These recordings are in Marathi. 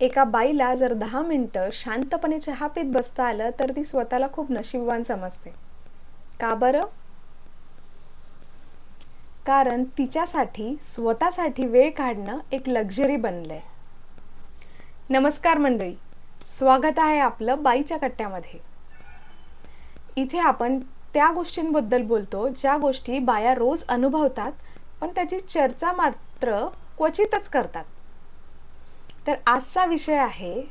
एका बाईला जर दहा मिनटं शांतपणे चहा पीत बसता आलं तर ती स्वतःला खूप नशीबवान समजते. का बरं? कारण तिच्यासाठी स्वतःसाठी वेळ काढणं एक लक्झरी बनलंय. नमस्कार मंडळी स्वागत आहे आपलं बाईच्या कट्ट्यामध्ये. इथे आपण त्या गोष्टींबद्दल बोलतो ज्या गोष्टी बाया रोज अनुभवतात पण त्याची चर्चा मात्र क्वचितच करतात. तर आजचा विषय आहे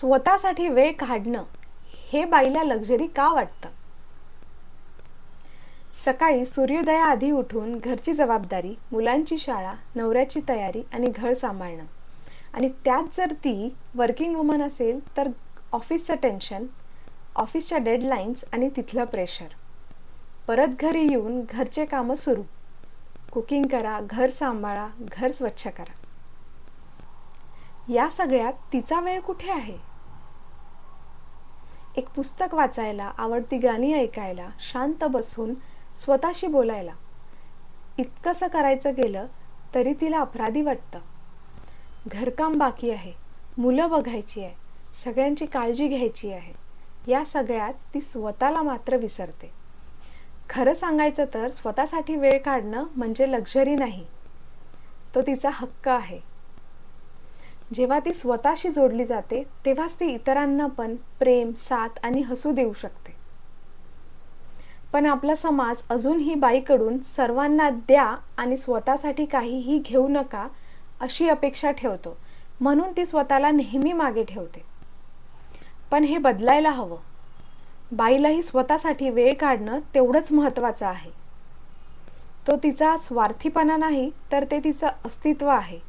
स्वतःसाठी वेळ काढणं हे बाईला लक्झरी का वाटतं? सकाळी सूर्योदयाआधी उठून घरची जबाबदारी मुलांची शाळा नवऱ्याची तयारी आणि घर सांभाळणं. आणि त्यात जर ती वर्किंग वुमन असेल तर ऑफिसचं टेन्शन ऑफिसच्या डेडलाईन्स आणि तिथलं प्रेशर परत घरी येऊन घरचे कामं सुरू. कुकिंग करा घर सांभाळा घर स्वच्छ करा. या सगळ्यात तिचा वेळ कुठे आहे? एक पुस्तक वाचायला आवडती गाणी ऐकायला शांत बसून स्वतःशी बोलायला. इतकंसं करायचं गेलं तरी तिला अपराधी वाटतं. घरकाम बाकी आहे मुलं बघायची आहे सगळ्यांची काळजी घ्यायची आहे. या सगळ्यात ती स्वतःला मात्र विसरते. खरं सांगायचं तर स्वतःसाठी वेळ काढणं म्हणजे लक्झरी नाही. तो तिचा हक्क आहे. जेव्हा ती स्वतःशी जोडली जाते तेव्हाच ती इतरांना पण प्रेम साथ आणि हसू देऊ शकते. पण आपला समाज अजूनही बाईकडून सर्वांना द्या आणि स्वतःसाठी काहीही घेऊ नका अशी अपेक्षा ठेवतो. म्हणून ती स्वतःला नेहमी मागे ठेवते. पण हे बदलायला हवं. बाईलाही स्वतःसाठी वेळ काढणं तेवढंच महत्त्वाचं आहे. तो तिचा स्वार्थीपणा नाही तर ते तिचं अस्तित्व आहे.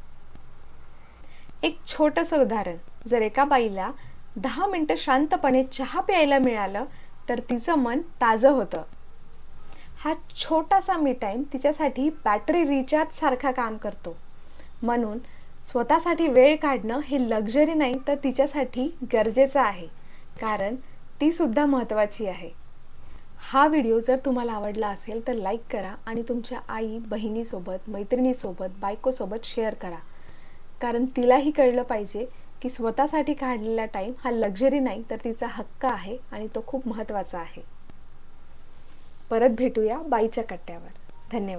एक छोटंसं उदाहरण. जर एका बाईला दहा मिनटं शांतपणे चहा प्यायला मिळालं तर तिचं मन ताजं होतं. हा छोटासा मी टाईम तिच्यासाठी बॅटरी रिचार्ज सारखा काम करतो. म्हणून स्वतःसाठी वेळ काढणं हे लक्झरी नाही तर तिच्यासाठी गरजेचं आहे. कारण ती सुद्धा महत्त्वाची आहे. हा व्हिडिओ जर तुम्हाला आवडला असेल तर लाईक करा आणि तुमच्या आई बहिणीसोबत मैत्रिणीसोबत बायकोसोबत शेअर करा. कारण तिलाही कळलं पाहिजे की स्वतःसाठी काढलेला टाईम हा लक्झरी नाही तर तिचा हक्क आहे आणि तो खूप महत्त्वाचा आहे. परत भेटूया बाईच्या कट्ट्यावर. धन्यवाद.